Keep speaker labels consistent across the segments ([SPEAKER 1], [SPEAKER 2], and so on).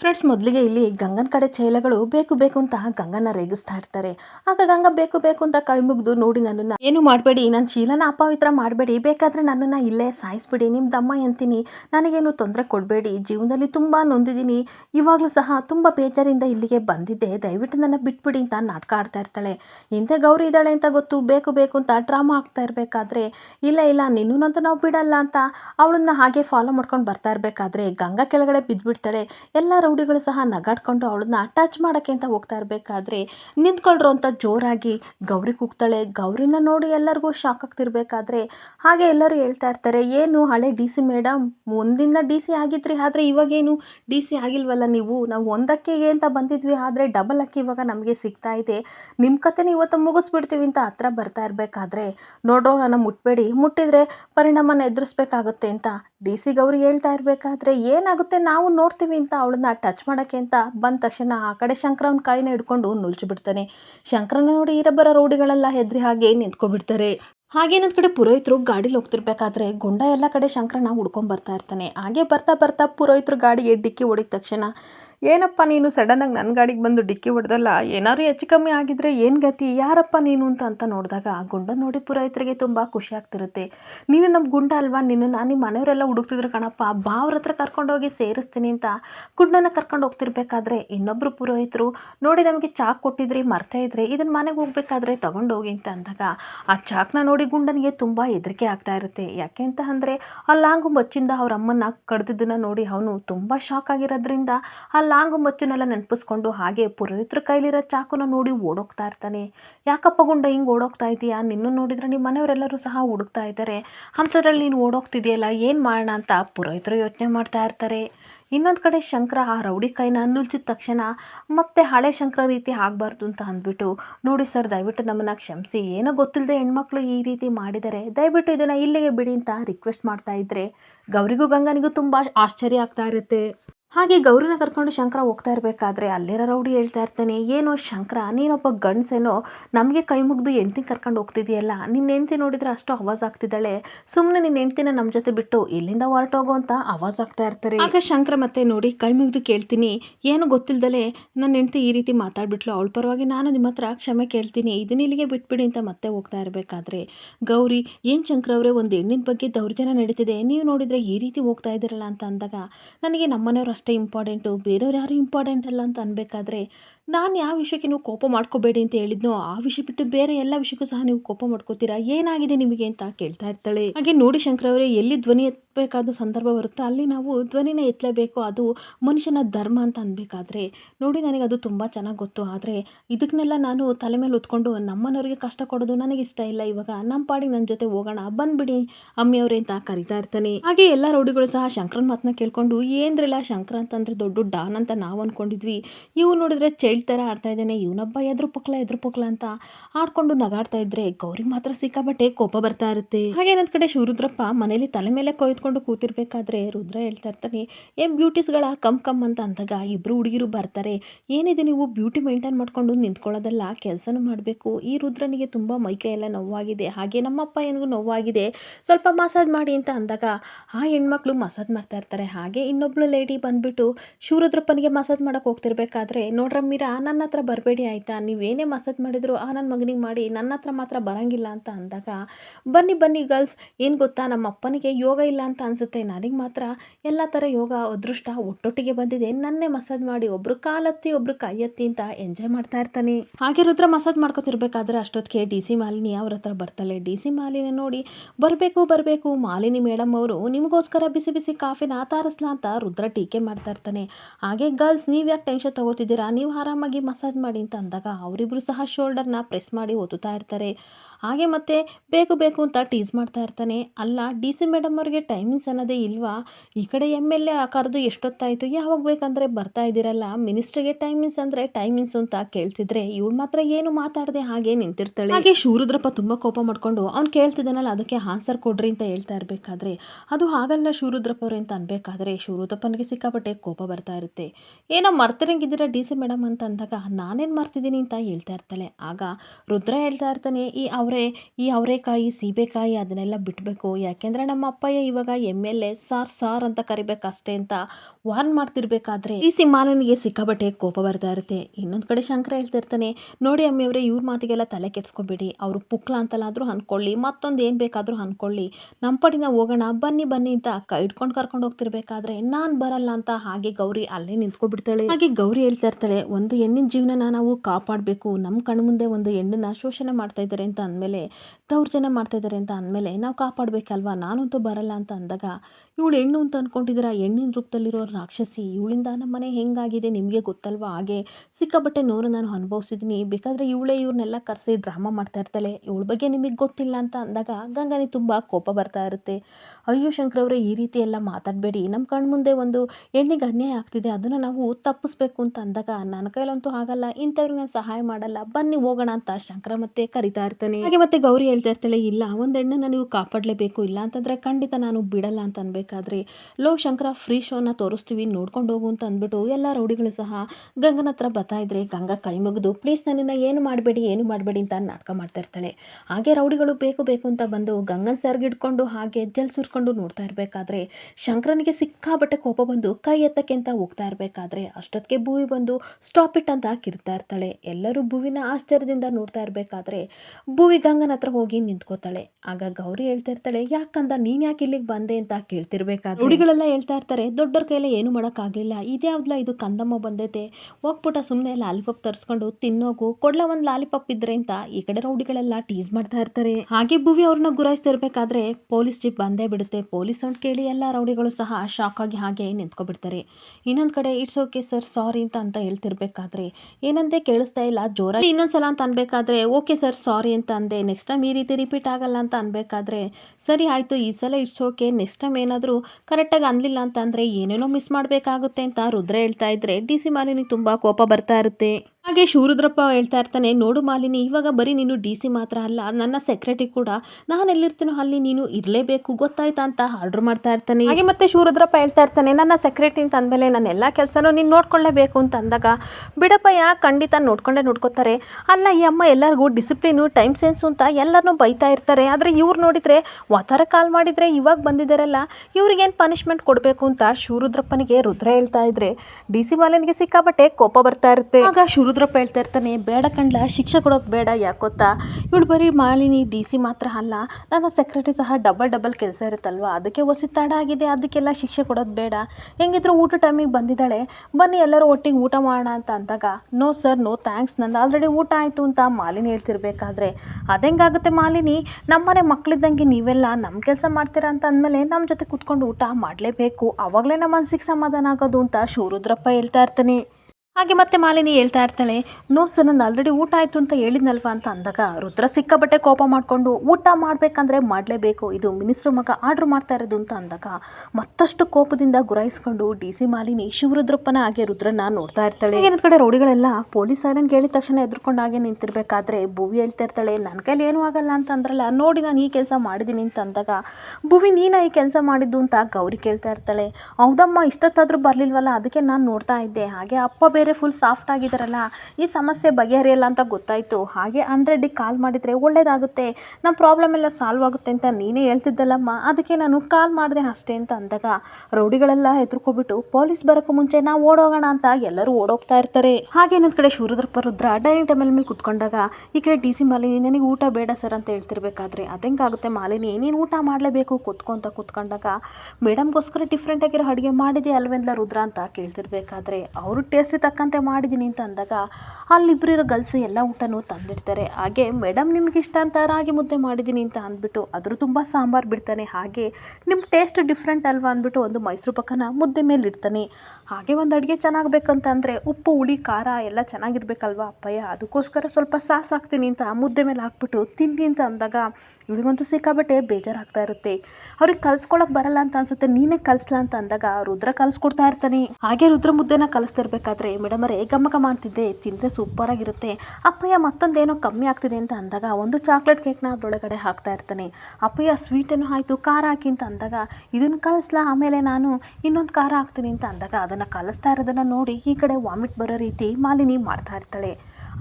[SPEAKER 1] Friends ಮೊದಲಿಗೆ ಇಲ್ಲಿ ಗಂಗನ ಕಡೆ ಚೈಲಗಳು ಬೇಕು ಬೇಕು ಅಂತ ಗಂಗನ ರೇಗಿಸ್ತಾ ಇರ್ತಾರೆ. ಆಗ ಗಂಗ ಬೇಕು ಬೇಕು ಅಂತ ಕೈ ಮುಗಿದು ನೋಡಿ ನನ್ನನ್ನು, ಏನು ಮಾಡಬೇಡಿ ನನ್ನ ಚೀಲನ ಅಪವಿತ್ರ ಮಾಡಬೇಡಿ, ಬೇಕಾದರೆ ನನ್ನನ್ನು ಇಲ್ಲೇ ಸಾಯಿಸ್ಬಿಡಿ ನಿಮ್ಮ ದಮ್ಮ ಅಂತೀನಿ ನನಗೇನು ತೊಂದರೆ ಕೊಡಬೇಡಿ, ಜೀವನದಲ್ಲಿ ತುಂಬ ನೊಂದಿದ್ದೀನಿ, ಇವಾಗಲೂ ಸಹ ತುಂಬ ಬೇಜಾರಿಂದ ಇಲ್ಲಿಗೆ ಬಂದಿದ್ದೆ, ದಯವಿಟ್ಟು ನನ್ನ ಬಿಟ್ಬಿಡಿ ಅಂತ ನಾಟಕ ಆಡ್ತಾ ಇರ್ತಾಳೆ. ಹಿಂದೆ ಗೌರಿ ಇದ್ದಾಳೆ ಅಂತ ಗೊತ್ತು, ಬೇಕು ಬೇಕು ಅಂತ ಡ್ರಾಮಾ ಆಗ್ತಾ ಇರಬೇಕಾದ್ರೆ, ಇಲ್ಲ ಇಲ್ಲ, ನಿನ್ನನ್ನಂತೂ ನಾವು ಬಿಡಲ್ಲ ಅಂತ, ಅವಳನ್ನ ಹಾಗೆ ಫಾಲೋ ಮಾಡ್ಕೊಂಡು ಬರ್ತಾ ಇರಬೇಕಾದ್ರೆ, ಗಂಗಾ ಕೆಳಗಡೆ ಬಿದ್ದುಬಿಡ್ತಾಳೆ ಎಲ್ಲ ರೌಡಿಗಳು ಸಹ ನಗಾಡ್ಕೊಂಡು ಅವಳನ್ನ ಟಚ್ ಮಾಡೋಕ್ಕೆ ಅಂತ ಹೋಗ್ತಾ ಇರಬೇಕಾದ್ರೆ ನಿಂತ್ಕೊಳ್ರು ಅಂತ ಜೋರಾಗಿ ಗೌರಿ ಕೂಗ್ತಾಳೆ. ಗೌರಿನ ನೋಡಿ ಎಲ್ಲರಿಗೂ ಶಾಕ್ ಆಗ್ತಿರ್ಬೇಕಾದ್ರೆ ಹಾಗೆ ಎಲ್ಲರೂ ಹೇಳ್ತಾ ಇರ್ತಾರೆ, ಏನು ಹಳೆ ಡಿ ಸಿ ಮೇಡಮ್ ಮುಂದಿನ ಡಿ ಸಿ ಆಗಿದ್ರಿ ಆದರೆ ಇವಾಗೇನು ಡಿ ಸಿ ಆಗಿಲ್ವಲ್ಲ ನೀವು? ನಾವು ಒಂದಕ್ಕೆ ಅಂತ ಬಂದಿದ್ವಿ ಆದರೆ ಡಬಲ್ ಅಕ್ಕಿ ಇವಾಗ ನಮಗೆ ಸಿಗ್ತಾ ಇದೆ. ನಿಮ್ಮ ಕತೆನ ಇವತ್ತು ಮುಗಿಸ್ಬಿಡ್ತೀವಿ ಅಂತ ಹತ್ರ ಬರ್ತಾ ಇರಬೇಕಾದ್ರೆ. ನೋಡ್ರೋ ನನ್ನ ಮುಟ್ಬೇಡಿ. ಮುಟ್ಟಿದ್ರೆ ಪರಿಣಾಮನ ಎದುರಿಸ್ಬೇಕಾಗುತ್ತೆ ಅಂತ ಡಿ ಸಿ ಗೌರಿ ಹೇಳ್ತಾ ಇರಬೇಕಾದ್ರೆ ಏನಾಗುತ್ತೆ? ನಾವು ನೋಡ್ತೀವಿ ಅಂತ ಅವಳನ್ನ ಟಚ್ ಮಾಡೋಕ್ಕೆ ಅಂತ ಬಂದ ತಕ್ಷಣ ಆ ಕಡೆ ಶಂಕರವನ್ನ ಕಾಯಿನ ಹಿಡ್ಕೊಂಡು ನುಲ್ಚಿಬಿಡ್ತಾನೆ. ಶಂಕರನ ನೋಡಿ ಇರಬರ ರೋಡಿಗಳೆಲ್ಲ ಹೆದ್ರಿ ಹಾಗೆ ನಿಂತ್ಕೊಬಿಡ್ತಾರೆ. ಹಾಗೆ ಇನ್ನೊಂದು ಕಡೆ ಪುರೋಹಿತರು ಗಾಡೀಲಿ ಹೋಗ್ತಿರ್ಬೇಕಾದ್ರೆ ಗುಂಡ ಎಲ್ಲ ಕಡೆ ಶಂಕರನ ಹುಡ್ಕೊಂಡ್ ಬರ್ತಾ ಇರ್ತಾನೆ. ಹಾಗೆ ಬರ್ತಾ ಬರ್ತಾ ಪುರೋಹಿತರು ಗಾಡಿಗೆ ಡಿಕ್ಕಿ ಹೊಡಿದ ತಕ್ಷಣ ಏನಪ್ಪ ನೀನು ಸಡನ್ನಾಗಿ ನನ್ನ ಗಾಡಿಗೆ ಬಂದು ಡಿಕ್ಕಿ ಹೊಡೆದಲ್ಲ? ಏನಾದ್ರು ಹೆಚ್ಚು ಕಮ್ಮಿ ಆಗಿದ್ರೆ ಏನು ಗತಿ? ಯಾರಪ್ಪ ನೀನು ಅಂತ ಅಂತ ನೋಡಿದಾಗ ಆ ಗುಂಡ ನೋಡಿ ಪುರೋಹಿತರಿಗೆ ತುಂಬ ಖುಷಿ ಆಗ್ತಿರುತ್ತೆ. ನೀನು ನಮ್ಮ ಗುಂಡ ಅಲ್ವಾ? ನಿನ್ನ ನಿಮ್ಮ ಮನೆಯವರೆಲ್ಲ ಹುಡುಕ್ತಿದ್ರು ಕಣಪ್ಪ. ಬಾವ್ರ ಹತ್ರ ಕರ್ಕೊಂಡೋಗಿ ಸೇರಿಸ್ತೀನಿ ಅಂತ ಗುಂಡನ ಕರ್ಕೊಂಡು ಹೋಗ್ತಿರ್ಬೇಕಾದ್ರೆ ಇನ್ನೊಬ್ಬರು ಪುರೋಹಿತರು ನೋಡಿ ನಮಗೆ ಚಾಕ್ ಕೊಟ್ಟಿದ್ರಿ, ಮರ್ತಾ ಇದ್ರೆ ಇದನ್ನು ಮನೆಗೆ ಹೋಗ್ಬೇಕಾದ್ರೆ ತಗೊಂಡೋಗಿ ಅಂತ ಅಂದಾಗ ಆ ಚಾಕ್ನ ನೋಡಿ ಗುಂಡನಿಗೆ ತುಂಬ ಹೆದರಿಕೆ ಆಗ್ತಾ ಇರುತ್ತೆ. ಯಾಕೆ ಅಂತ ಅಂದರೆ ಆ ಲಾಂಗು ಮಚ್ಚಿಂದ ಅವ್ರ ಅಮ್ಮನ ಕಡ್ದಿದ್ದನ್ನು ನೋಡಿ ಅವನು ತುಂಬ ಶಾಕ್ ಆಗಿರೋದ್ರಿಂದ ಆ ಲಾಂಗು ಮಚ್ಚನ್ನೆಲ್ಲ ನೆನಪಿಸ್ಕೊಂಡು ಹಾಗೆ ಪುರೋಹಿತರ ಕೈಲಿರೋ ಚಾಕುನ ನೋಡಿ ಓಡೋಗ್ತಾ ಇರ್ತಾನೆ. ಯಾಕಪ್ಪ ಗುಂಡ ಹಿಂಗೆ ಓಡೋಗ್ತಾ ಇದೆಯಾ? ನಿನ್ನ ನೋಡಿದ್ರೆ ನಿಮ್ಮ ಮನೆಯವರೆಲ್ಲರೂ ಸಹ ಹುಡುಕ್ತಾ ಇದ್ದಾರೆ ಅಂಥದ್ರಲ್ಲಿ ನೀನು ಓಡೋಗ್ತಿದೆಯಲ್ಲ, ಏನು ಮಾಡೋಣ ಅಂತ ಪುರೋಹಿತರು ಯೋಚನೆ ಮಾಡ್ತಾ ಇರ್ತಾರೆ. ಇನ್ನೊಂದು ಕಡೆ ಶಂಕರ ಆ ರೌಡಿ ಕೈನ ನುಲ್ಚಿದ ತಕ್ಷಣ, ಮತ್ತೆ ಹಳೆ ಶಂಕರ ರೀತಿ ಆಗಬಾರ್ದು ಅಂತ ಅಂದ್ಬಿಟ್ಟು, ನೋಡಿ ಸರ್, ದಯವಿಟ್ಟು ನಮ್ಮನ್ನು ಕ್ಷಮಿಸಿ. ಏನೋ ಗೊತ್ತಿಲ್ಲದೆ ಹೆಣ್ಮಕ್ಳು ಈ ರೀತಿ ಮಾಡಿದ್ದಾರೆ ದಯವಿಟ್ಟು ಇದನ್ನು ಇಲ್ಲಿಗೆ ಬಿಡಿ ಅಂತ ರಿಕ್ವೆಸ್ಟ್ ಮಾಡ್ತಾ ಇದ್ದರೆ ಗೌರಿಗೂ ಗಂಗನಿಗೂ ತುಂಬ ಆಶ್ಚರ್ಯ ಆಗ್ತಾ ಇರುತ್ತೆ. ಹಾಗೆ ಗೌರಿನ ಕರ್ಕೊಂಡು ಶಂಕರ ಹೋಗ್ತಾ ಇರಬೇಕಾದ್ರೆ ಅಲ್ಲಿರೋ ರೌಡಿ ಹೇಳ್ತಾ ಇರ್ತಾನೆ, ಏನೋ ಶಂಕರ, ನೀನೊಬ್ಬ ಗಂಡ್ಸೇನೋ, ನಮಗೆ ಕೈ ಮುಗಿದು ಹೆಂಡ್ತಿ ಕರ್ಕೊಂಡು ಹೋಗ್ತಿದೆಯಲ್ಲ, ನಿನ್ನ ಹೆಂಡ್ತಿ ನೋಡಿದರೆ ಅಷ್ಟು ಆವಾಜ್ ಆಗ್ತಿದ್ದಾಳೆ ಸುಮ್ಮನೆ ನಿನ್ನ ಹೆಂಡ್ತಿನ ನಮ್ಮ ಜೊತೆ ಬಿಟ್ಟು ಇಲ್ಲಿಂದ ಹೊರಟೋಗೋ ಅಂತ ಆವಾಜ್ ಆಗ್ತಾ ಇರ್ತಾರೆ. ಆಗ ಶಂಕರ ಮತ್ತೆ ನೋಡಿ, ಕೈ ಮುಗಿದು ಕೇಳ್ತೀನಿ, ಏನು ಗೊತ್ತಿಲ್ಲದಲೆ ನನ್ನ ಹೆಂಡ್ತಿ ಈ ರೀತಿ ಮಾತಾಡ್ಬಿಟ್ಲು, ಅವಳ ಪರವಾಗಿ ನಾನು ನಿಮ್ಮ ಹತ್ರ ಕ್ಷಮೆ ಕೇಳ್ತೀನಿ, ಇದನ್ನ ಇಲ್ಲಿಗೆ ಬಿಟ್ಬಿಡಿ ಅಂತ ಮತ್ತೆ ಹೋಗ್ತಾ ಇರಬೇಕಾದ್ರೆ. ಗೌರಿ, ಏನು ಶಂಕರ ಅವರೇ, ಒಂದು ಹೆಣ್ಣಿನ ಬಗ್ಗೆ ದೌರ್ಜನ್ಯ ನಡೀತಿದೆ, ನೀವು ನೋಡಿದರೆ ಈ ರೀತಿ ಹೋಗ್ತಾ ಇದ್ದೀರಲ್ಲ ಅಂತ ಅಂದಾಗ, ನನಗೆ ನಮ್ಮನೆಯವ್ರು ಅಷ್ಟೇ ಇಂಪಾರ್ಟೆಂಟು ಬೇರೆಯವ್ರು ಯಾರು ಇಂಪಾರ್ಟೆಂಟ್ ಅಲ್ಲ ಅಂತ ಅನ್ಬೇಕಾದ್ರೆ ನಾನು ಯಾವ ವಿಷಯಕ್ಕೆ ನೀವು ಕೋಪ ಮಾಡ್ಕೋಬೇಡಿ ಅಂತ ಹೇಳಿದ್ನೋ, ಆ ವಿಷಯ ಬಿಟ್ಟು ಬೇರೆ ಎಲ್ಲ ವಿಷಯಕ್ಕೂ ಸಹ ನೀವು ಕೋಪ ಮಾಡ್ಕೋತೀರಾ? ಏನಾಗಿದೆ ನಿಮಗೆ ಅಂತ ಕೇಳ್ತಾ ಇರ್ತಾಳೆ. ಹಾಗೆ ನೋಡಿ ಶಂಕರ್ ಅವರೇ, ಎಲ್ಲಿ ಧ್ವನಿ ಎತ್ತಬೇಕಾದ ಸಂದರ್ಭ ಬರುತ್ತೋ ಅಲ್ಲಿ ನಾವು ಧ್ವನಿನ ಎತ್ತಲೇಬೇಕು. ಅದು ಮನುಷ್ಯನ ಧರ್ಮ ಅಂತ ಅನ್ಬೇಕಾದ್ರೆ. ನೋಡಿ ನನಗೆ ಅದು ತುಂಬ ಚೆನ್ನಾಗಿ ಗೊತ್ತು. ಆದರೆ ಇದಕ್ಕೆಲ್ಲ ನಾನು ತಲೆ ಮೇಲೆ ಹೊತ್ಕೊಂಡು ನಮ್ಮನವ್ರಿಗೆ ಕಷ್ಟ ಕೊಡೋದು ನನಗೆ ಇಷ್ಟ ಇಲ್ಲ. ಇವಾಗ ನಮ್ಮ ಪಾಡಿಗೆ ನನ್ನ ಜೊತೆ ಹೋಗೋಣ, ಬಂದ್ಬಿಡಿ ಅಮ್ಮಿಯವ್ರೆ ಅಂತ ಕರಿತಾ ಇರ್ತಾನೆ. ಹಾಗೆ ಎಲ್ಲ ರೌಡಿಗಳು ಸಹ ಶಂಕರನ್ ಮಾತನ್ನ ಕೇಳ್ಕೊಂಡು, ಏನ್ರಿಲ್ಲ ಶಂಕರ ಅಂತಂದ್ರೆ ದೊಡ್ಡ ಡಾನ್ ಅಂತ ನಾವು ಅನ್ಕೊಂಡಿದ್ವಿ. ಇವು ನೋಡಿದ್ರೆ ಚೈಲ್ಡ್ ಥರ ಆಡ್ತಾ ಇದ್ದಾನೆ, ಇವನೊಬ್ಬ ಎದ್ರು ಪಕ್ಲ ಎದ್ರು ಪಕ್ಲ ಅಂತ ಆಡ್ಕೊಂಡು ನಗಾಡ್ತಾ ಇದ್ರೆ ಗೌರಿಗೆ ಮಾತ್ರ ಸಿಕ್ಕಾಬಟ್ಟೆ ಕೋಪ ಬರ್ತಾ ಇರುತ್ತೆ. ಹಾಗೆ ಇನ್ನೊಂದ್ ಕಡೆ ಶಿವರುದ್ರಪ್ಪ ಮನೇಲಿ ತಲೆ ಮೇಲೆ ಕೊಯ್ದುಕೊಂಡು ಕೂತಿರ್ಬೇಕಾದ್ರೆ ರುದ್ರ ಹೇಳ್ತಾ ಇರ್ತಾನೆ, ಏ, ಬ್ಯೂಟೀಸ್ಗಳ ಕಮ್ ಕಮ್ ಅಂತ ಅಂದಾಗ ಇಬ್ರು ಹುಡುಗಿರು ಬರ್ತಾರೆ. ಏನಿದೆ ನೀವು ಬ್ಯೂಟಿ ಮೇಂಟೈನ್ ಮಾಡ್ಕೊಂಡು ನಿಂತ್ಕೊಳ್ಳೋದಲ್ಲ ಕೆಲಸನೂ ಮಾಡಬೇಕು. ಈ ರುದ್ರನಿಗೆ ತುಂಬ ಮೈಕೈ ಎಲ್ಲ ನೋವಾಗಿದೆ. ಹಾಗೆ ನಮ್ಮಪ್ಪ ಏನಿಗೂ ನೋವಾಗಿದೆ, ಸ್ವಲ್ಪ ಮಸಾಜ್ ಮಾಡಿ ಅಂತ ಅಂದಾಗ ಆ ಹೆಣ್ಮಕ್ಳು ಮಸಾಜ್ ಮಾಡ್ತಾ ಇರ್ತಾರೆ. ಹಾಗೆ ಇನ್ನೊಬ್ಳು ಲೇಡಿ ಬಂದ್ಬಿಟ್ಟು ಶಿವರುದ್ರಪ್ಪನಿಗೆ ಮಸಾಜ್ ಮಾಡೋಕೆ ಹೋಗ್ತಿರ್ಬೇಕಾದ್ರೆ ನೋಡ್ರ ಮೀರಾ ನನ್ನ ಹತ್ರ ಬರಬೇಡಿ ಆಯಿತಾ? ನೀವೇನೇ ಮಸಾಜ್ ಮಾಡಿದ್ರು ಆ ನನ್ನ ಮಗನಿಗೆ ಮಾಡಿ, ನನ್ನ ಹತ್ರ ಮಾತ್ರ ಬರೋಂಗಿಲ್ಲ ಅಂತ ಅಂದಾಗ, ಬನ್ನಿ ಬನ್ನಿ ಗರ್ಲ್ಸ್, ಏನು ಗೊತ್ತಾ? ನಮ್ಮ ಅಪ್ಪನಿಗೆ ಯೋಗ ಇಲ್ಲ ಅಂತ ಅನಿಸುತ್ತೆ. ನನಗೆ ಮಾತ್ರ ಎಲ್ಲ ಥರ ಯೋಗ ಅದೃಷ್ಟ ಒಟ್ಟೊಟ್ಟಿಗೆ ಬಂದಿದೆ. ನನ್ನೇ ಮಸಾಜ್ ಮಾಡಿ, ಒಬ್ರು ಕಾಲತ್ತಿ, ಒಬ್ರು ಕೈಯತ್ತಿ ಅಂತ ಎಂಜಾಯ್ ಮಾಡ್ತಾ ಇರ್ತಾನೆ. ಹಾಗೆ ರುದ್ರ ಮಸಾಜ್ ಮಾಡ್ಕೊತಿರ್ಬೇಕಾದ್ರೆ ಅಷ್ಟೊತ್ತಿಗೆ ಡಿ ಸಿ ಮಾಲಿನಿ ಅವ್ರ ಹತ್ರ ಬರ್ತಾಳೆ. ಡಿ ಸಿ ಮಾಲಿನಿ ನೋಡಿ, ಬರಬೇಕು ಬರಬೇಕು, ಮಾಲಿನಿ ಮೇಡಮ್ ಅವರು, ನಿಮಗೋಸ್ಕರ ಬಿಸಿ ಬಿಸಿ ಕಾಫಿನ ತಾರಿಸ್ಲಾ ಅಂತ ರುದ್ರ ಟೀಕೆ ಮಾಡ್ತಾ ಇರ್ತಾನೆ. ಹಾಗೆ ಗರ್ಲ್ಸ್ ನೀವು ಯಾಕೆ ಟೆನ್ಷನ್ ತಗೋತಿದ್ದೀರಾ? ನೀವು ಆರಾಮಾಗಿ ಮಸಾಜ್ ಮಾಡಿ ಅಂತ ಅಂದಾಗ ಅವರಿಬ್ಬರು ಸಹ ಶೋಲ್ಡರ್ನ ಪ್ರೆಸ್ ಮಾಡಿ ಒತ್ತುತ್ತಾ ಇರ್ತಾರೆ. ಹಾಗೆ ಮತ್ತೆ ಬೇಕು ಬೇಕು ಅಂತ ಟೀಸ್ ಮಾಡ್ತಾ ಇರ್ತಾನೆ. ಅಲ್ಲ ಡಿ ಸಿ ಮೇಡಮ್ ಅವ್ರಿಗೆ ಟೈಮಿಂಗ್ಸ್ ಅನ್ನೋದೇ ಇಲ್ವಾ? ಈ ಕಡೆ ಎಂ ಎಲ್ ಎ ಕರೆದು ಎಷ್ಟೊತ್ತಾಯಿತು? ಯಾವಾಗ ಬೇಕಂದರೆ ಬರ್ತಾ ಇದ್ದೀರಲ್ಲ? ಮಿನಿಸ್ಟ್ರಿಗೆ ಟೈಮಿಂಗ್ಸ್ ಅಂದರೆ ಟೈಮಿಂಗ್ಸ್ ಅಂತ ಕೇಳ್ತಿದ್ರೆ ಇವಳು ಮಾತ್ರ ಏನು ಮಾತಾಡದೆ ಹಾಗೆ ನಿಂತಿರ್ತಾಳೆ. ಹಾಗೆ ಶೂರುದ್ರಪ್ಪ ತುಂಬ ಕೋಪ ಮಾಡಿಕೊಂಡು ಅವ್ನು ಕೇಳ್ತಿದ್ದಾನಲ್ಲ, ಅದಕ್ಕೆ ಆನ್ಸರ್ ಕೊಡ್ರಿ ಅಂತ ಹೇಳ್ತಾ ಇರಬೇಕಾದ್ರೆ. ಅದು ಹಾಗಲ್ಲ ಶೂರುದ್ರಪ್ಪವ್ರೆ ಅಂತ ಅನ್ಬೇಕಾದ್ರೆ ಶೂರುದ್ರಪ್ಪನಿಗೆ ಸಿಕ್ಕಾಪಟ್ಟೆ ಕೋಪ ಬರ್ತಾ ಇರುತ್ತೆ. ಏನೋ ಮರ್ತಿರಂಗಿದ್ದೀರಾ ಡಿ ಸಿ ಮೇಡಮ್ ಅಂತ ಅಂದಾಗ, ನಾನೇನು ಮರ್ತಿದ್ದೀನಿ ಅಂತ ಹೇಳ್ತಾ ಇರ್ತಾಳೆ. ಆಗ ರುದ್ರ ಹೇಳ್ತಾ ಇರ್ತಾನೆ, ಈ ಅವರೇ ಈ ಅವರೆಕಾಯಿ, ಸೀಬೆಕಾಯಿ ಅದನ್ನೆಲ್ಲ ಬಿಡಬೇಕು ಯಾಕೆಂದರೆ ನಮ್ಮ ಅಪ್ಪಯ್ಯ ಇವಾಗ M L A, sir sir ಅಂತ ಕರಿಬೇಕಷ್ಟೇ ಅಂತ ವಾರ್ನ್ ಮಾಡ್ತಿರ್ಬೇಕಾದ್ರೆ ಈ ಸಿಮಾನನಿಗೆ ಸಿಕ್ಕಾಬಟ್ಟೆ ಕೋಪ ಬರ್ತಾ ಇರುತ್ತೆ. ಇನ್ನೊಂದು ಕಡೆ ಶಂಕರ ಹೇಳ್ತಿರ್ತಾನೆ ನೋಡಿ ಅಮ್ಮಿಯವರೇ ಇವ್ರ ಮಾತಿಗೆಲ್ಲ ತಲೆ ಕೆಡ್ಸ್ಕೊಬೇಡಿ. ಅವರು ಪುಕ್ಲ ಅಂತಲಾದರೂ ಅಂದ್ಕೊಳ್ಳಿ ಮತ್ತೊಂದು ಏನು ಬೇಕಾದರೂ ಅಂದ್ಕೊಳ್ಳಿ ನಮ್ಮ ಪಡಿನ ಹೋಗೋಣ, ಬನ್ನಿ ಬನ್ನಿ ಅಂತ ಕೈ ಇಟ್ಕೊಂಡು ಕರ್ಕೊಂಡು ಹೋಗ್ತಿರ್ಬೇಕಾದ್ರೆ ನಾನು ಬರಲ್ಲ ಅಂತ ಹಾಗೆ ಗೌರಿ ಅಲ್ಲೇ ನಿಂತ್ಕೊಬಿಡ್ತಾಳೆ. ಹಾಗೆ ಗೌರಿ ಹೇಳ್ತಾ ಇರ್ತಾಳೆ, ಒಂದು ಹೆಣ್ಣಿನ ಜೀವನನ ನಾವು ಕಾಪಾಡಬೇಕು. ನಮ್ಮ ಕಣ್ಮುಂದೆ ಒಂದು ಹೆಣ್ಣನ್ನ ಶೋಷಣೆ ಮಾಡ್ತಾ ಇದ್ದಾರೆ ಅಂತ ಅಂದಮೇಲೆ ಆದಮೇಲೆ ದೌರ್ಜನ್ಯ ಮಾಡ್ತಾ ಇದ್ದಾರೆ ಅಂತ ಅಂದಮೇಲೆ ನಾವು ಕಾಪಾಡಬೇಕಲ್ವಾ? ನಾನಂತೂ ಬರಲ್ಲ ಅಂತ ಅಂದಾಗ, ಇವಳು ಹೆಣ್ಣು ಅಂತ ಅಂದ್ಕೊಂಡಿದ್ದೀರಾ ಹೆಣ್ಣಿನ ರೂಪದಲ್ಲಿರೋ ರಾಕ್ಷಸಿ, ಇವಳಿಂದ ನಮ್ಮ ಮನೆ ಹೆಂಗಾಗಿದೆ? ನಿಮಗೆ ಗೊತ್ತಲ್ವಾ? ಹಾಗೆ ಸಿಕ್ಕಾಪಟ್ಟೆ ನೋರು ನಾನು ಅನುಭವಿಸಿದ್ದೀನಿ ಬೇಕಾದರೆ ಇವಳೇ ಇವ್ರನ್ನೆಲ್ಲ ಕರೆಸಿ ಡ್ರಾಮಾ ಮಾಡ್ತಾ ಇರ್ತಾಳೆ. ಇವಳ ಬಗ್ಗೆ ನಿಮಗೆ ಗೊತ್ತಿಲ್ಲ ಅಂತ ಅಂದಾಗ ಗಂಗಾನಿ ತುಂಬ ಕೋಪ ಬರ್ತಾ ಇರುತ್ತೆ. ಅಯ್ಯೋ ಶಂಕರವ್ರೆ ಈ ರೀತಿ ಎಲ್ಲ ಮಾತಾಡಬೇಡಿ. ನಮ್ಮ ಕಣ್ಮುಂದೆ ಒಂದು ಹೆಣ್ಣಿಗೆ ಅನ್ಯಾಯ ಆಗ್ತಿದೆ. ಅದನ್ನು ನಾವು ತಪ್ಪಿಸ್ಬೇಕು ಅಂತ ಅಂದಾಗ ನನ್ನ ಕೈಲಂತೂ ಆಗಲ್ಲ. ಇಂಥವ್ರಿಗೆ ನಾನು ಸಹಾಯ ಮಾಡಲ್ಲ. ಬನ್ನಿ ಹೋಗೋಣ ಅಂತ ಶಂಕರ ಮತ್ತೆ ಕರಿತಾ ಇರ್ತಾನೆ. ಹಾಗೆ ಮತ್ತೆ ಗೌರಿ ಹೇಳ್ತಾ ಇರ್ತಾಳೆ ಇಲ್ಲ, ಒಂದು ಹೆಣ್ಣನ್ನು ನೀವು ಕಾಪಾಡಲೇಬೇಕು, ಇಲ್ಲ ಅಂತಂದರೆ ಖಂಡಿತ ನಾನು ಬಿಡಲ್ಲ ಅಂತ ಅನ್ಬೇಕಾದ್ರೆ, ಲೋ ಶಂಕರ, ಫ್ರೀ ಶೋನ ತೋರಿಸ್ತೀವಿ, ನೋಡ್ಕೊಂಡು ಹೋಗು ಅಂತ ಅಂದ್ಬಿಟ್ಟು ಎಲ್ಲ ರೌಡಿಗಳು ಸಹ ಗಂಗನ ಹತ್ರ ಬರ್ತಾ ಇದ್ರೆ ಗಂಗಾ ಕೈ ಮುಗಿದು, ಪ್ಲೀಸ್ ನನ್ನನ್ನು ಏನು ಮಾಡಬೇಡಿ ಏನು ಮಾಡಬೇಡಿ ಅಂತ ನಾಟಕ ಮಾಡ್ತಾ ಇರ್ತಾಳೆ ಹಾಗೆ ರೌಡಿಗಳು ಬೇಕು ಬೇಕು ಅಂತ ಬಂದು ಗಂಗನ ಸರ್ಗಿಡ್ಕೊಂಡು ಹಾಗೆ ಜಲ್ ಸುರ್ಕೊಂಡು ನೋಡ್ತಾ ಇರಬೇಕಾದ್ರೆ, ಶಂಕರನಿಗೆ ಸಿಕ್ಕಾಬಟ್ಟೆ ಕೋಪ ಬಂದು ಕೈ ಎತ್ತಕ್ಕೆ ಅಂತ ಹೋಗ್ತಾ ಇರಬೇಕಾದ್ರೆ, ಅಷ್ಟೊತ್ತಿಗೆ ಭೂವಿ ಬಂದು, ಸ್ಟಾಪ್ ಇಟ್ ಅಂತ ಕಿರ್ತಾ ಇರ್ತಾಳೆ. ಎಲ್ಲರೂ ಭೂವಿನ ಆಶ್ಚರ್ಯದಿಂದ ನೋಡ್ತಾ ಇರಬೇಕಾದ್ರೆ, ಭೂವಿ ಗಂಗನ ಹತ್ರ ಹೋಗಿ ನಿಂತ್ಕೋತಾಳೆ. ಆಗ ಗೌರಿ ಹೇಳ್ತಾ ಇರ್ತಾಳೆ, ಯಾಕಂದ ನೀನ್ ಯಾಕೆ ಇಲ್ಲಿಗೆ ಬಂದೆ ಅಂತ ಕೇಳ್ತಿರ್ಬೇಕಾದ್ರೆ? ಹುಡುಗಳೆಲ್ಲ ಹೇಳ್ತಾ ಇರ್ತಾರೆ, ದೊಡ್ಡರ ಕೈಯಲ್ಲಿ ಏನು ಮಾಡೋಕ್ಕಾಗಲಿಲ್ಲ ಇದ್ಯಾವ್ದಲ್ಲ ಇದು ಕಂದಮ್ಮ ಬಂದೈತೆ? ಹೋಗ್ಬಿಟ್ಟ ಸುಮ್ಮನೆ ಲಾಲಿಪಾಪ್ ತರಿಸ್ಕೊಂಡು ತಿನ್ನೋಗು, ಕೊಡ್ಲ ಒಂದು ಲಾಲಿಪಾಪ್ ಇದ್ರೆ ಅಂತ ಈ ಕಡೆ ರೌಡಿಗಳೆಲ್ಲ ಟೀಸ್ ಮಾಡ್ತಾ ಇರ್ತಾರೆ. ಹಾಗೆ ಭುವಿ ಅವ್ರನ್ನ ಗುರಾಯಿಸ್ತಿರ್ಬೇಕಾದ್ರೆ ಪೊಲೀಸ್ ಜೀಪ್ ಬಂದೇ ಬಿಡುತ್ತೆ. ಪೊಲೀಸ್ ಸೌಂಡ್ ಕೇಳಿ ಎಲ್ಲ ರೌಡಿಗಳು ಸಹ ಶಾಕ್ ಆಗಿ ಹಾಗೆ ನಿಂತ್ಕೊಬಿಡ್ತಾರೆ. ಇನ್ನೊಂದು ಕಡೆ, ಇಟ್ಸ್ ಓಕೆ ಸರ್, ಸಾರಿ ಅಂತ ಅಂತ ಹೇಳ್ತಿರ್ಬೇಕಾದ್ರೆ? ಏನಂತೆ ಕೇಳಿಸ್ತಾ ಇಲ್ಲ, ಜೋರಾಗಿ ಇನ್ನೊಂದ್ಸಲ ಅಂತ ಅನ್ಬೇಕಾದ್ರೆ, ಓಕೆ ಸರ್, ಸಾರಿ ಅಂತ ಅಂದೆ, ನೆಕ್ಸ್ಟ್ ಟೈಮ್ ಈ ರೀತಿ ರಿಪೀಟ್ ಆಗಲ್ಲ ಅಂತ ಅನ್ಬೇಕಾದ್ರೆ, ಸರಿ ಆಯಿತು, ಈ ಸಲ ಇಟ್ಸ್ ಓಕೆ ನೆಕ್ಸ್ಟ್ ಟೈಮ್ ಏನಾದರೂ ಕರೆಕ್ಟಾಗಿ ಅನ್ಲಿಲ್ಲ ಅಂತ ಅಂದರೆ ಏನೇನೋ ಮಿಸ್ ಮಾಡಬೇಕಾಗುತ್ತೆ ಅಂತ ರುದ್ರ ಹೇಳ್ತಾ ಇದ್ರೆ, ಡಿ ಸಿ ಮಾಲಿನಿಗೆ ತುಂಬ ಕೋಪ ಬರ್ತಾ ಇರುತ್ತೆ. ಹಾಗೆ ಶೂರುದ್ರಪ್ಪ ಹೇಳ್ತಾ ಇರ್ತಾನೆ ನೋಡು ಮಾಲಿನಿ ಇವಾಗ ಬರೀ ನೀನು ಡಿ ಸಿ ಮಾತ್ರ ಅಲ್ಲ ನನ್ನ ಸೆಕ್ರೆಟರಿ ಕೂಡ ನಾನು ಎಲ್ಲಿರ್ತೀನೋ ಅಲ್ಲಿ ನೀನು ಇರಲೇಬೇಕು ಗೊತ್ತಾಯ್ತಾ ಅಂತ ಆರ್ಡರ್ ಮಾಡ್ತಾ ಇರ್ತಾನೆ. ಹಾಗೆ ಮತ್ತೆ ಶೂರುದ್ರಪ್ಪ ಹೇಳ್ತಾ ಇರ್ತಾನೆ ನನ್ನ ಸೆಕ್ರೆಟರಿ ಅಂತ ಅಂದಮೇಲೆ ನಾನು ಎಲ್ಲ ಕೆಲಸನೂ ನೀನು ನೋಡ್ಕೊಳ್ಳೇಬೇಕು ಅಂತ ಅಂದಾಗ ಬಿಡಪ್ಪಯ್ಯ ಖಂಡಿತ ನೋಡ್ಕೊಂಡೇ ನೋಡ್ಕೋತಾರೆ. ಅಲ್ಲ ಈ ಅಮ್ಮ ಎಲ್ಲರಿಗೂ ಡಿಸಿಪ್ಲಿನು ಟೈಮ್ ಸೆನ್ಸು ಅಂತ ಎಲ್ಲರನ್ನೂ ಬೈತಾ ಇರ್ತಾರೆ. ಆದರೆ ಇವ್ರು ನೋಡಿದರೆ ವಾತಾರ ಕಾಲ್ ಮಾಡಿದರೆ ಇವಾಗ ಬಂದಿದ್ದಾರಲ್ಲ ಇವ್ರಿಗೇನು ಪನಿಷ್ಮೆಂಟ್ ಕೊಡಬೇಕು ಅಂತ ಶೂರುದ್ರಪ್ಪನಿಗೆ ರುದ್ರ ಹೇಳ್ತಾ ಇದ್ರೆ. ಡಿ ಸಿ ಮಾಲಿನಿಗೆ ಸಿಕ್ಕಾಪಟ್ಟೆ ಕೋಪ ಬರ್ತಾ ಇರುತ್ತೆ. ಆಗ ಶಿವರುದ್ರಪ್ಪ ಹೇಳ್ತಾ ಇರ್ತಾನೆ, ಬೇಡ ಕಂಡ್ಲ ಶಿಕ್ಷೆ ಕೊಡೋದು ಬೇಡ ಯಾಕೊತ್ತಾ ಇವಳು ಬರೀ ಮಾಲಿನಿ, ಡಿ ಸಿ ಮಾತ್ರ ಅಲ್ಲ, ನನ್ನ ಸೆಕ್ರೆಟರಿ ಸಹ ಡಬಲ್ ಡಬಲ್ ಕೆಲಸ ಇರುತ್ತಲ್ವ? ಅದಕ್ಕೆ ಒಸಿ ತಡ ಆಗಿದೆ, ಅದಕ್ಕೆಲ್ಲ ಶಿಕ್ಷೆ ಕೊಡೋದು ಬೇಡ. ಹೆಂಗಿದ್ರು ಊಟ ಟೈಮಿಗೆ ಬಂದಿದ್ದಾಳೆ. ಬನ್ನಿ ಎಲ್ಲರೂ ಒಟ್ಟಿಗೆ ಊಟ ಮಾಡೋಣ ಅಂತ ಅಂದಾಗ, ನೋ ಸರ್, ನೋ ಥ್ಯಾಂಕ್ಸ್, ನಂದು ಆಲ್ರೆಡಿ ಊಟ ಆಯಿತು ಅಂತ ಮಾಲಿನಿ ಹೇಳ್ತಿರ್ಬೇಕಾದ್ರೆ. ಅದೆಂಗಾಗುತ್ತೆ ಮಾಲಿನಿ? ನಮ್ಮನೆ ಮಕ್ಕಳಿದ್ದಂಗೆ ನೀವೆಲ್ಲ ನಮ್ಮ ಕೆಲಸ ಮಾಡ್ತೀರಾ ಅಂತ ಅಂದಮೇಲೆ ನಮ್ಮ ಜೊತೆ ಕುತ್ಕೊಂಡು ಊಟ ಮಾಡಲೇಬೇಕು. ಆವಾಗಲೇ ನಮ್ಮ ಮನಸ್ಸಿಗೆ ಸಮಾಧಾನ ಆಗೋದು ಅಂತ ಶಿವರುದ್ರಪ್ಪ ಹೇಳ್ತಾ ಇರ್ತಾನೆ. ಹಾಗೆ ಮತ್ತೆ ಮಾಲಿನಿ ಹೇಳ್ತಾ ಇರ್ತಾಳೆ, ನೋ ಸರ್ ನಾನು ಆಲ್ರೆಡಿ ಊಟ ಆಯಿತು ಅಂತ ಹೇಳಿದ್ನಲ್ವ? ಅಂತ ಅಂದಾಗ ರುದ್ರ ಸಿಕ್ಕಾಬಟ್ಟೆ ಕೋಪ ಮಾಡಿಕೊಂಡು, ಊಟ ಮಾಡಬೇಕಂದ್ರೆ ಮಾಡಲೇಬೇಕು, ಇದು ಮಿನಿಸ್ಟ್ರ್ ಮಗ ಆರ್ಡ್ರ್ ಮಾಡ್ತಾ ಇರೋದು ಅಂತ ಅಂದಾಗ ಮತ್ತಷ್ಟು ಕೋಪದಿಂದ ಗುರಾಯಿಸ್ಕೊಂಡು ಡಿ ಸಿ ಮಾಲಿನಿ ಶಿವರುದ್ರಪ್ಪನ ಹಾಗೆ ರುದ್ರನ್ನ ನೋಡ್ತಾ ಇರ್ತಾಳೆ. ಇನ್ನೊಂದು ಕಡೆ ರೌಡಿಗಳೆಲ್ಲ ಪೊಲೀಸ್ ಸೈರನ್ ಕೇಳಿದ ತಕ್ಷಣ ಎದುರುಕೊಂಡು ಹಾಗೆ ನಿಂತಿರ್ಬೇಕಾದ್ರೆ ಭುವಿ ಹೇಳ್ತಾ ಇರ್ತಾಳೆ ನನ್ನ ಕೈಲಿ ಏನೂ ಆಗಲ್ಲ ಅಂತ ಅಂದ್ರಲ್ಲ, ನೋಡಿ ನಾನು ಈ ಕೆಲಸ ಮಾಡಿದ್ದೀನಿ ಅಂತ ಅಂದಾಗ ಭುವಿ, ನೀನ ಈ ಕೆಲಸ ಮಾಡಿದ್ದು ಅಂತ ಗೌರಿ ಕೇಳ್ತಾ ಇರ್ತಾಳೆ. ಹೌದಮ್ಮ, ಇಷ್ಟೊತ್ತಾದರೂ ಬರಲಿಲ್ವಲ್ಲ, ಅದಕ್ಕೆ ನಾನು ನೋಡ್ತಾ ಇದ್ದೆ. ಹಾಗೆ ಅಪ್ಪ ಬೇರೆ ಫುಲ್ ಸಾಫ್ಟ್ ಆಗಿದ್ದಾರಲ್ಲ ಈ ಸಮಸ್ಯೆ ಬಗೆಹರಿಯಲ್ಲ ಅಂತ ಗೊತ್ತಾಯಿತು. ಹಾಗೆ ಹಂಡ್ರೆಡಿಗೆ ಕಾಲ್ ಮಾಡಿದರೆ ಒಳ್ಳೇದಾಗುತ್ತೆ. ನಮ್ಮ ಪ್ರಾಬ್ಲಮ್ ಎಲ್ಲ ಸಾಲ್ವ್ ಆಗುತ್ತೆ ಅಂತ ನೀನೇ ಹೇಳ್ತಿದ್ದಲ್ಲಮ್ಮ. ಅದಕ್ಕೆ ನಾನು ಕಾಲ್ ಮಾಡಿದೆ ಅಷ್ಟೇ ಅಂತ ಅಂದಾಗ, ರೌಡಿಗಳೆಲ್ಲ ಹೆದರ್ಕೊಬಿಟ್ಟು, ಪೊಲೀಸ್ ಬರೋಕ್ಕೂ ಮುಂಚೆ ನಾವು ಓಡೋಗೋಣ ಅಂತ ಎಲ್ಲರೂ ಓಡೋಗ್ತಾ ಇರ್ತಾರೆ. ಹಾಗೆ ಇನ್ನೊಂದು ಕಡೆ ಶಿವರುದ್ರಪ್ಪ ರುದ್ರ ಡೈನಿಂಗ್ ಟೇಬಲ್ ಮೇಲೆ ಕುತ್ಕೊಂಡಾಗ, ಈ ಕಡೆ ಡಿ ಸಿ ಮಾಲಿನಿ, ನನಗೆ ಊಟ ಬೇಡ ಸರ್ ಅಂತ ಹೇಳ್ತಿರ್ಬೇಕಾದ್ರೆ, ಅದೆಂಗಾಗುತ್ತೆ ಮಾಲಿನಿ, ನೀನು ಊಟ ಮಾಡಲೇಬೇಕು ಕುತ್ಕೊಂತ ಕುತ್ಕೊಂಡಾಗ ಮೇಡಮ್ಗೋಸ್ಕರ ಡಿಫ್ರೆಂಟ್ ಆಗಿರೋ ಅಡುಗೆ ಮಾಡಿದೆ ಅಲ್ವೆಂದ್ಲ ರುದ್ರ? ಅಂತ ಕೇಳ್ತಿರ್ಬೇಕಾದ್ರೆ, ಅವರು ಟೇಸ್ಟ್ ತಕ್ಕಂತೆ ಮಾಡಿದ್ದೀನಿ ಅಂತ ಅಂದಾಗ ಅಲ್ಲಿಬ್ಬರಿರೋ ಗಲ್ಸು ಎಲ್ಲ ಊಟನೂ ತಂದಿಡ್ತಾರೆ. ಹಾಗೆ ಮೇಡಮ್ ನಿಮ್ಗೆ ಇಷ್ಟ ಅಂತ ರಾಗಿ ಮುದ್ದೆ ಮಾಡಿದ್ದೀನಿ ಅಂತ ಅಂದ್ಬಿಟ್ಟು ಅದ್ರ ತುಂಬ ಸಾಂಬಾರು ಬಿಡ್ತಾನೆ. ಹಾಗೆ ನಿಮ್ಮ ಟೇಸ್ಟ್ ಡಿಫ್ರೆಂಟ್ ಅಲ್ವಾ ಅಂದ್ಬಿಟ್ಟು ಒಂದು ಮೈಸೂರು ಪಕ್ಕನ ಮುದ್ದೆ ಮೇಲೆ ಇಡ್ತಾನೆ. ಹಾಗೆ ಒಂದು ಅಡುಗೆ ಚೆನ್ನಾಗಬೇಕಂತ ಅಂದರೆ ಉಪ್ಪು, ಹುಳಿ, ಖಾರ ಎಲ್ಲ ಚೆನ್ನಾಗಿರ್ಬೇಕಲ್ವಾ ಅಪ್ಪಯ್ಯ? ಅದಕ್ಕೋಸ್ಕರ ಸ್ವಲ್ಪ ಸಾಸ್ ಹಾಕ್ತೀನಿ ಅಂತ ಮುದ್ದೆ ಮೇಲೆ ಹಾಕ್ಬಿಟ್ಟು ತಿನ್ನಿ ಅಂತ ಅಂದಾಗ ಇವಳಿಗಂತೂ ಸಿಕ್ಕಾಬಟ್ಟೆ ಬೇಜಾರಾಗ್ತಾ ಇರುತ್ತೆ. ಅವ್ರಿಗೆ ಕಲ್ಸ್ಕೊಳಕ್ಕೆ ಬರಲ್ಲ ಅಂತ ಅನ್ಸುತ್ತೆ. ನೀನೇ ಕಲಿಸ್ಲಾ ಅಂತ ಅಂದಾಗ ರುದ್ರ ಕಲಿಸ್ಕೊಡ್ತಾ ಇರ್ತಾನೆ. ಹಾಗೆ ರುದ್ರ ಮುದ್ದೆನ ಕಲಿಸ್ತಿರ್ಬೇಕಾದ್ರೆ ಮೇಡಮ್ ಅವರೇ ಘಮ ಅಂತಿದ್ದೆ. ತಿಂದರೆ ಸೂಪರಾಗಿರುತ್ತೆ ಅಪ್ಪಯ್ಯ ಮತ್ತೊಂದೇನೋ ಕಮ್ಮಿ ಆಗ್ತಿದೆ ಅಂತ ಅಂದಾಗ ಒಂದು ಚಾಕ್ಲೇಟ್ ಕೇಕ್ನ ಅದರೊಳಗಡೆ ಹಾಕ್ತಾ ಇರ್ತಾನೆ. ಅಪ್ಪಯ್ಯ ಸ್ವೀಟೇನೋ ಆಯಿತು, ಖಾರ ಹಾಕಿ ಅಂತ ಅಂದಾಗ, ಇದನ್ನು ಕಲಿಸ್ಲಾ, ಆಮೇಲೆ ನಾನು ಇನ್ನೊಂದು ಖಾರ ಹಾಕ್ತೀನಿ ಅಂತ ಅಂದಾಗ, ಅದನ್ನು ಕಲಿಸ್ತಾ ಇರೋದನ್ನು ನೋಡಿ ಈ ಕಡೆ ವಾಮಿಟ್ ಬರೋ ರೀತಿ ಮಾಲಿನಿ ಮಾಡ್ತಾ ಇರ್ತಾಳೆ.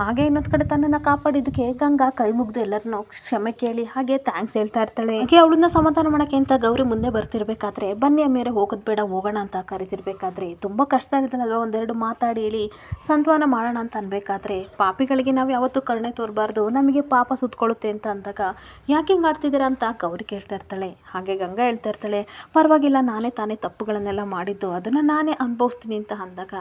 [SPEAKER 1] ಹಾಗೆ ಇನ್ನೊಂದು ಕಡೆ ತನ್ನನ್ನು ಕಾಪಾಡಿದ್ದಕ್ಕೆ ಗಂಗಾ ಕೈ ಮುಗ್ದು ಎಲ್ಲರನ್ನೂ ಕ್ಷಮೆ ಕೇಳಿ ಹಾಗೆ ಥ್ಯಾಂಕ್ಸ್ ಹೇಳ್ತಾ ಇರ್ತಾಳೆ. ಹಾಗೆ ಅವಳನ್ನ ಸಮಾಧಾನ ಮಾಡಕ್ಕೆ ಅಂತ ಗೌರಿ ಮುಂದೆ ಬರ್ತಿರ್ಬೇಕಾದ್ರೆ, ಬನ್ನಿ ಅಮ್ಮೇರೆ ಹೋಗೋದು ಬೇಡ, ಹೋಗೋಣ ಅಂತ ಕರಿತಿರ್ಬೇಕಾದ್ರೆ, ತುಂಬ ಕಷ್ಟ ಇರುತ್ತಲ್ವ ಒಂದೆರಡು ಮಾತಾಡಿ ಹೇಳಿ ಸಂತ್ವಾನ ಮಾಡೋಣ ಅಂತ ಅನ್ಬೇಕಾದ್ರೆ, ಪಾಪಿಗಳಿಗೆ ನಾವು ಯಾವತ್ತೂ ಕರುಣೆ ತೋರಬಾರ್ದು, ನಮಗೆ ಪಾಪ ಸುತ್ಕೊಳ್ಳುತ್ತೆ ಅಂತ ಅಂದಾಗ ಯಾಕೆ ಹಿಂಗೆ ಆಡ್ತಿದ್ದೀರಾ ಅಂತ ಗೌರಿ ಕೇಳ್ತಾ ಇರ್ತಾಳೆ. ಹಾಗೆ ಗಂಗಾ ಹೇಳ್ತಾ ಇರ್ತಾಳೆ, ಪರವಾಗಿಲ್ಲ, ನಾನೇ ತಾನೇ ತಪ್ಪುಗಳನ್ನೆಲ್ಲ ಮಾಡಿದ್ದು, ಅದನ್ನು ನಾನೇ ಅನುಭವಿಸ್ತೀನಿ ಅಂತ ಅಂದಾಗ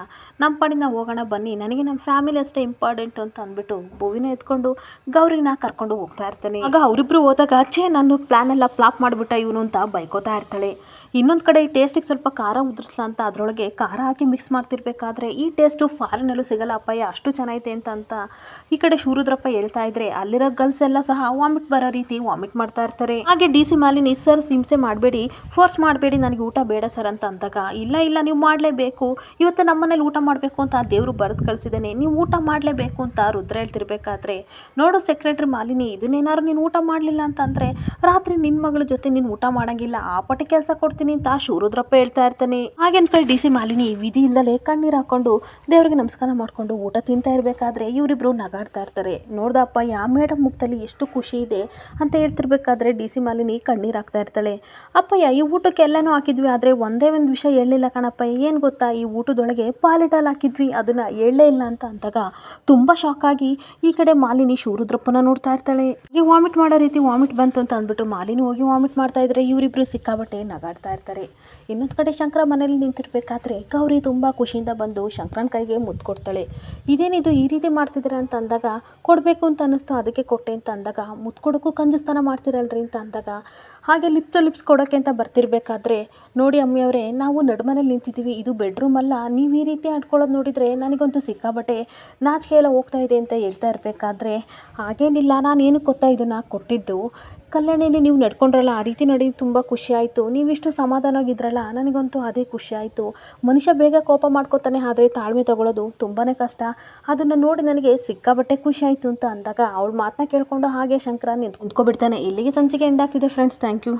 [SPEAKER 1] ನಮ್ಮ ಪಾಡಿನ ಹೋಗೋಣ, ಬನ್ನಿ, ನನಗೆ ನಮ್ಮ ಫ್ಯಾಮಿಲಿ ಅಷ್ಟೇ ಇಂಪಾರ್ಟೆಂಟ್ ಅಂತ ಅಂದ್ಬಿಟ್ಟು ಭುವಿನ ಎತ್ಕೊಂಡು ಗೌರಿನ ಕರ್ಕೊಂಡು ಹೋಗ್ತಾ ಇರ್ತಾನೆ. ಆಗ ಅವರಿಬ್ರು ಹೋದಾಗ, ಛೇ, ನಾನು ಪ್ಲಾನ್ ಎಲ್ಲ ಫ್ಲಾಪ್ ಮಾಡಿಬಿಟ್ಟ ಇವನು ಅಂತ ಬೈಕೋತಾ ಇರ್ತಾಳೆ. ಇನ್ನೊಂದು ಕಡೆ ಈ ಟೇಸ್ಟಿಗೆ ಸ್ವಲ್ಪ ಖಾರ ಉದುರಿಸ್ಲಾ ಅಂತ ಅದರೊಳಗೆ ಖಾರ ಹಾಕಿ ಮಿಕ್ಸ್ ಮಾಡ್ತಿರ್ಬೇಕಾದ್ರೆ ಈ ಟೇಸ್ಟು ಫಾರಿನಲ್ಲೂ ಸಿಗಲ್ಲ ಅಪ್ಪಯ್ಯ ಅಷ್ಟು ಚೆನ್ನಾಗೈತೆ ಅಂತ ಅಂತ ಈ ಕಡೆ ಶೂರುದ್ರಪ್ಪ ಹೇಳ್ತಾ ಇದ್ರೆ ಅಲ್ಲಿರೋ ಗರ್ಲ್ಸ್ ಎಲ್ಲ ಸಹ ವಾಮಿಟ್ ಬರೋ ರೀತಿ ವಾಮಿಟ್ ಮಾಡ್ತಾ ಇರ್ತಾರೆ. ಹಾಗೆ ಡಿ ಸಿ ಮಾಲಿನಿ ಸರ್ ಹಿಂಸೆ ಮಾಡಬೇಡಿ ಫೋರ್ಸ್ ಮಾಡಬೇಡಿ, ನನಗೆ ಊಟ ಬೇಡ ಸರ್ ಅಂತ ಅಂದಾಗ, ಇಲ್ಲ ಇಲ್ಲ, ನೀವು ಮಾಡಲೇಬೇಕು, ಇವತ್ತು ನಮ್ಮನೇಲಿ ಊಟ ಮಾಡಬೇಕು ಅಂತ ದೇವರು ಬರೆದು ಕಳಿಸಿದ್ದಾನೆ, ನೀವು ಊಟ ಮಾಡಲೇಬೇಕು ಅಂತ ರುದ್ರ ಹೇಳ್ತಿರ್ಬೇಕಾದ್ರೆ, ನೋಡು ಸೆಕ್ರೆಟ್ರಿ ಮಾಲಿನಿ ಇದನ್ನೇನಾದ್ರು ನೀನು ಊಟ ಮಾಡಲಿಲ್ಲ ಅಂತಂದರೆ ರಾತ್ರಿ ನಿನ್ನ ಮಗಳ ಜೊತೆ ನೀನು ಊಟ ಮಾಡೋಂಗಿಲ್ಲ, ಆ ಪಟ ಕೆಲಸ ಕೊಡ್ತೀನಿ ಅಂತ ಶಿವರುದ್ರಪ್ಪ ಹೇಳ್ತಾ ಇರ್ತಾನೆ. ಹಾಗೆ ಅನ್ಕೊಳ್ಳಿ ಡಿ ಸಿ ಮಾಲಿನಿ ವಿಧಿ ಇಲ್ಲದೆ ಕಣ್ಣೀರು ಹಾಕೊಂಡು ದೇವರಿಗೆ ನಮಸ್ಕಾರ ಮಾಡಿಕೊಂಡು ಊಟ ತಿಂತಾ ಇರಬೇಕಾದ್ರೆ ಇವರಿಬ್ರು ನಗಾಡ್ತಾ ಇರ್ತಾರೆ. ನೋಡ್ದಪ್ಪ ಯಾ ಮೇಡಮ್ ಮುಖದಲ್ಲಿ ಎಷ್ಟು ಖುಷಿ ಇದೆ ಅಂತ ಹೇಳ್ತಿರ್ಬೇಕಾದ್ರೆ ಡಿ ಸಿ ಮಾಲಿನಿ ಕಣ್ಣೀರು ಹಾಕ್ತಾ ಇರ್ತಾಳೆ. ಅಪ್ಪಯ್ಯ ಈ ಊಟಕ್ಕೆ ಎಲ್ಲನೂ ಹಾಕಿದ್ವಿ, ಆದರೆ ಒಂದೇ ಒಂದು ವಿಷಯ ಹೇಳಿಲ್ಲ ಕಣಪ್ಪ, ಏನು ಗೊತ್ತಾ? ಈ ಊಟದೊಳಗೆ ಪಾಲಿಟಲ್ ಹಾಕಿದ್ವಿ, ಅದನ್ನು ಹೇಳಲೇ ಇಲ್ಲ ಅಂತ ಅಂದಾಗ ತುಂಬ ಶಾಕ್ ಆಗಿ ಈ ಕಡೆ ಮಾಲಿನಿ ಶೂರುದ್ರಪ್ಪನ ನೋಡ್ತಾ ಇರ್ತಾಳೆ. ಈ ವಾಮಿಟ್ ಮಾಡೋ ರೀತಿ ವಾಮಿಟ್ ಬಂತು ಅಂತ ಅಂದ್ಬಿಟ್ಟು ಮಾಲಿನಿ ಹೋಗಿ ವಾಮಿಟ್ ಮಾಡ್ತಾ ಇದ್ರೆ ಇವರಿಬ್ರು ಸಿಕ್ಕಾಬಟ್ಟೆ ನಗಾಡ್ತಾ ಇರ್ತಾರೆ. ಇನ್ನೊಂದು ಕಡೆ ಶಂಕರ ಮನೇಲಿ ನಿಂತಿರ್ಬೇಕಾದ್ರೆ ಗೌರಿ ತುಂಬ ಖುಷಿಯಿಂದ ಬಂದು ಶಂಕರನ ಕೈಗೆ ಮುದ್ದು ಕೊಡ್ತಾಳೆ. ಇದೇನಿದು ಈ ರೀತಿ ಮಾಡ್ತಿದ್ದೀರ ಅಂತ ಅಂದಾಗ, ಕೊಡಬೇಕು ಅಂತ ಅನ್ನಿಸ್ತು, ಅದಕ್ಕೆ ಕೊಟ್ಟೆ ಅಂತ ಅಂದಾಗ, ಮುದ್ದು ಕೊಡೋಕ್ಕೂ ಕಂಜುಸ್ತನ ಮಾಡ್ತಿರಲ್ರಿ ಅಂತ ಅಂದಾಗ ಹಾಗೆ ಲಿಪ್ ಲಿಪ್ಸ್ ಕೊಡೋಕ್ಕೆ ಅಂತ ಬರ್ತಿರ್ಬೇಕಾದ್ರೆ ನೋಡಿ ಅಮ್ಮಿಯವರೇ ನಾವು ನಡುಮನೇಲಿ ನಿಂತಿದ್ದೀವಿ, ಇದು ಬೆಡ್ರೂಮ್ ಅಲ್ಲ, ನೀವು ಈ ರೀತಿ ಆಡ್ಕೊಳ್ಳೋದು ನೋಡಿದರೆ ನನಗಂತೂ ಸಿಕ್ಕಾಬಟ್ಟೆ ನಾಚಿಕೆ ಎಲ್ಲ ಹೋಗ್ತಾ ಇದೆ ಅಂತ ಹೇಳ್ತಾ ಇರಬೇಕಾದ್ರೆ ಹಾಗೇನಿಲ್ಲ ನಾನು ಏನಕ್ಕೆ ಗೊತ್ತಾ ಇದನ್ನು ಕೊಟ್ಟಿದ್ದು? ಕಲ್ಯಾಣಿಯಲ್ಲಿ ನೀವು ನಡ್ಕೊಂಡ್ರಲ್ಲ, ಆ ರೀತಿ ನಡೆಯೋದು ತುಂಬ ಖುಷಿ ಆಯಿತು. ನೀವಿಷ್ಟು ಸಮಾಧಾನವಾಗಿದ್ರಲ್ಲ, ನನಗಂತೂ ಅದೇ ಖುಷಿ ಆಯಿತು. ಮನುಷ್ಯ ಬೇಗ ಕೋಪ ಮಾಡ್ಕೋತಾನೆ ಆದರೆ ತಾಳ್ಮೆ ತಗೊಳ್ಳೋದು ತುಂಬಾ ಕಷ್ಟ. ಅದನ್ನು ನೋಡಿ ನನಗೆ ಸಿಕ್ಕಾಬಟ್ಟೆ ಖುಷಿ ಆಯಿತು ಅಂತ ಅಂದಾಗ ಅವಳು ಮಾತನ್ನ ಕೇಳಿಕೊಂಡು ಹಾಗೆ ಶಂಕರ ನಿಂತ್ಕೊಂಡ್ಬಿಡ್ತಾನೆ ಇಲ್ಲಿಗೆ ಸಂಚಿಕೆ ಎಂಡ್ ಆಗ್ತಿದೆ ಫ್ರೆಂಡ್ಸ್ ಥ್ಯಾಂಕ್ ಯು